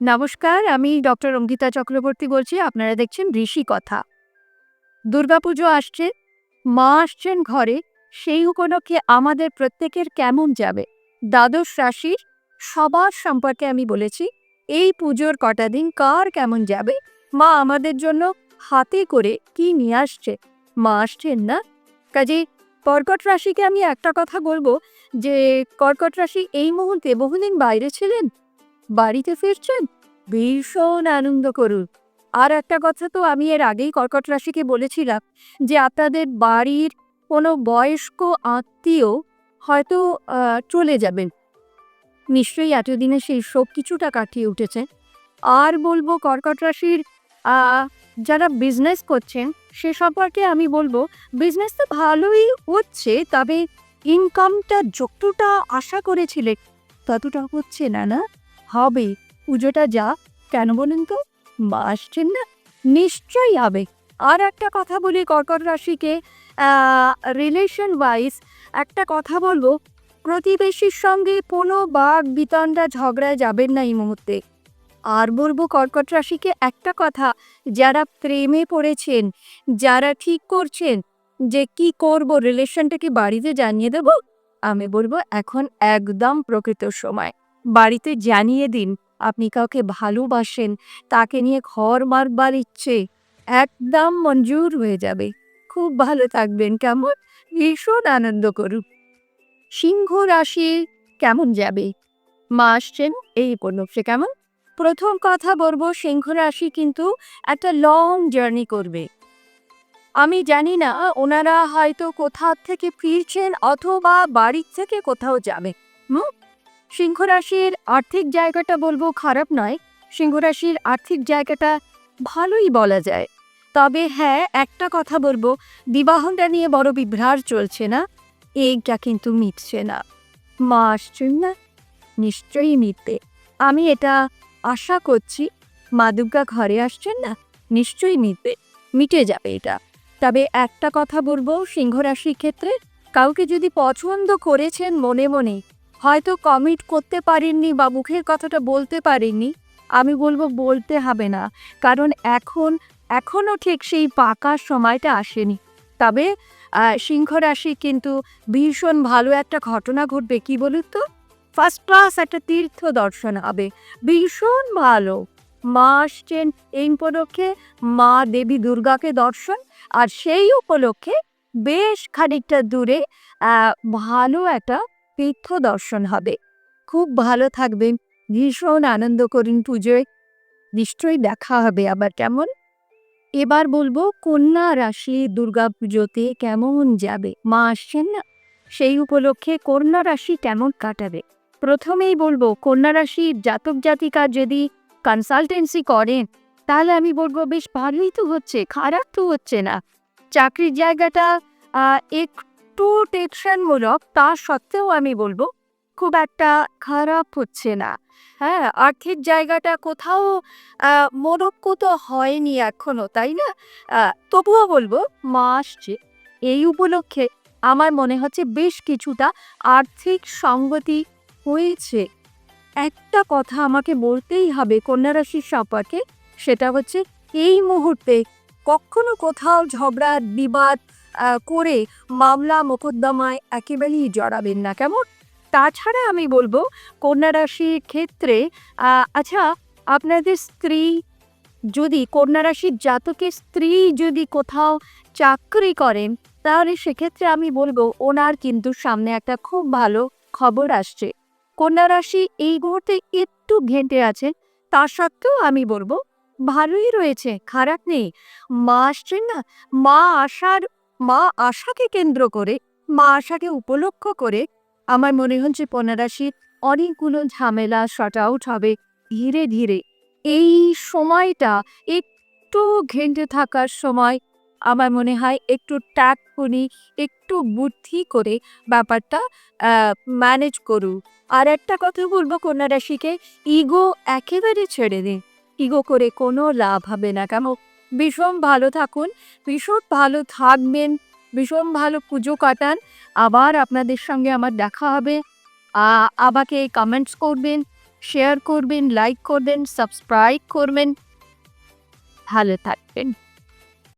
নমস্কার, আমি ডক্টর অঙ্কিতা চক্রবর্তী বলছি, আপনারা দেখছেন ঋষি কথা। দুর্গাপুজো আসছে, মা আসছেন ঘরে, সেই উপলক্ষে আমাদের প্রত্যেকের কেমন যাবে? দ্বাদশ রাশির সবার সম্পর্কে আমি বলেছি, এই পুজোর কটা দিন কার কেমন যাবে? মা আমাদের জন্য হাতে করে কি নিয়ে আসছে? মা আসছেন না? কাজে কর্কট রাশিকে আমি একটা কথা বলব, যে কর্কট রাশি এই মুহূর্তে বহুদিন বাইরে ছিলেন বাড়িতে ফিরছেন? ভীষণ আনন্দ করুন। আর একটা কথা তো আমি এর আগেই কর্কট রাশিকে বলেছিলাম যে আপনাদের বাড়ির কোনো বয়স্ক আত্মীয় হয়তো চলে যাবেন। নিশ্চয়ই এতদিনে সেই সব কিছুটা কাটিয়ে উঠেছে। আর বলব কর্কট রাশির যারা বিজনেস করছেন, সে সম্পর্কে আমি বলব বিজনেস তো ভালোই হচ্ছে, তবে ইনকামটা যতটা আশা করেছিলেন, ততটা হচ্ছে না না? হবে। পুজোটা যা, কেন বলুন তো? মা আসছেন না? নিশ্চয়ই হবে। আর একটা কথা বলি কর্কট রাশিকে। রিলেশন ওয়াইজ একটা কথা বলব। প্রতিবেশীর সঙ্গে কোনো বাঘ বিতণ্ডা ঝগড়ায় যাবেন না এই মুহূর্তে। আর বলব কর্কট রাশিকে একটা কথা, যারা প্রেমে পড়েছেন, যারা ঠিক করছেন, যে কি করব রিলেশনটাকে বাড়িতে জানিয়ে দেব? আমি বলব এখন একদম প্রকৃত সময়। বাড়িতে জানিয়ে দিন, আপনি কাউকে ভালোবাসেন, তাকে নিয়ে ঘর মারবার ইচ্ছে, একদম মঞ্জুর হয়ে যাবে। খুব ভালো থাকবেন, কেমন? ভীষণ আনন্দ করুন। সিংহ রাশি কেমন যাবে? মা আসছেন, এই উপলক্ষে কেমন? প্রথম কথা বলব, সিংহ রাশি কিন্তু একটা লং জার্নি করবে। আমি জানি না, ওনারা হয়তো কোথা থেকে ফিরছেন অথবা বাড়ির থেকে কোথাও যাবে। হুম? সিংহ রাশির আর্থিক জায়গাটা বলব খারাপ নয়। সিংহ রাশির আর্থিক জায়গাটা ভালোই বলা যায়। তবে হ্যাঁ একটা কথা বলব, বিবাহটা নিয়ে বড় বিভ্রাট চলছে না, এইটা কিন্তু মিটছে না। মা আসছেন না, নিশ্চয়ই মিটবে। আমি এটা আশা করছি, মা দুর্গা ঘরে আসছেন না, নিশ্চয়ই মিটবে, মিটে যাবে এটা। তবে একটা কথা বলব সিংহ রাশির ক্ষেত্রে কাউকে যদি পছন্দ করেছেন মনে মনে হয়তো কমিট করতে পারেননি বা মুখের কথাটা বলতে পারেননি আমি বলব বলতে হবে না। কারণ এখন এখনও ঠিক সেই পাকার সময়টা আসেনি। তবে সিংহ রাশি কিন্তু ভীষণ ভালো একটা ঘটনা ঘটবে, কি বলুন তো? ফার্স্ট ক্লাস একটা তীর্থ দর্শন হবে। ভীষণ ভালো। মা আসছেন এই উপলক্ষে, মা দেবী দুর্গাকে দর্শন, আর সেই উপলক্ষে বেশ খানিকটা দূরে ভালো একটা তীর্থ দর্শন হবে। খুব ভালো থাকবেন। ভীষণ আনন্দ করুন পুজোয়। নিশ্চয়ই দেখা হবে আবার কেমন? এবার বলব কন্যা রাশি দুর্গা পুজোতে কেমন যাবে? মা আসছেন না? সেই উপলক্ষে কন্যা রাশি কেমন কাটাবে? প্রথমেই বলব কন্যা রাশির জাতক জাতিকা যদি কনসালটেন্সি করেন তাহলে আমি বলব বেশ ভালোই তো হচ্ছে খারাপ তো হচ্ছে না। চাকরির জায়গাটা আহ, একটু টেনশনমূলক তা সত্ত্বেও আমি বলব খুব একটা খারাপ হচ্ছে না। হ্যাঁ আর্থিক জায়গাটা কোথাও আহ, তো হয়নি এখনও তাই না? তবুও বলব মা আসছে। এই উপলক্ষে আমার মনে হচ্ছে বেশ কিছুটা আর্থিক সঙ্গতি হয়েছে। একটা কথা আমাকে বলতেই হবে কন্যা রাশির সম্পর্কে সেটা হচ্ছে এই মুহূর্তে কখনো কোথাও ঝগড়া বিবাদ করে মামলা মোকদ্দমায় একেবারেই জড়াবেন না, কেমন? তাছাড়া আমি বলব, কন্যা রাশির ক্ষেত্রে আচ্ছা আপনাদের স্ত্রী যদি, কন্যা রাশির জাতকের স্ত্রী যদি কোথাও চাকরি করেন, তাহলে সেক্ষেত্রে আমি বলব, ওনার কিন্তু সামনে একটা খুব ভালো খবর আসছে। কন্যা রাশি এই মুহূর্তে একটু ঘেঁটে আছে, তা সত্ত্বেও আমি বলব, ভালোই রয়েছে, খারাপ নেই। মা আসছেন না, মা আসার মা আশাকে কেন্দ্র করে, মা আশাকে উপলক্ষ করে, আমার মনে হচ্ছে কন্যা রাশির অনেকগুলো ঝামেলা শর্ট আউট হবে ধীরে ধীরে। এই সময়টা একটু ঘেঁটে থাকার সময় আমার মনে হয় একটু ট্যাক্টফুলি একটু বুদ্ধি করে ব্যাপারটা ম্যানেজ করুন আর একটা কথা বলব কন্যা রাশিকে ইগো একেবারে ছেড়ে দিন ইগো করে কোনো লাভ হবে না। কেমন ভীষণ ভালো থাকুন, ভীষণ ভালো থাকবেন, ভীষণ ভালো পুজো কাটান। আবার আপনাদের সঙ্গে আমার দেখা হবে। আমাকে কমেন্টস করবেন শেয়ার করবেন লাইক করবেন সাবস্ক্রাইব করবেন। ভালো থাকবেন।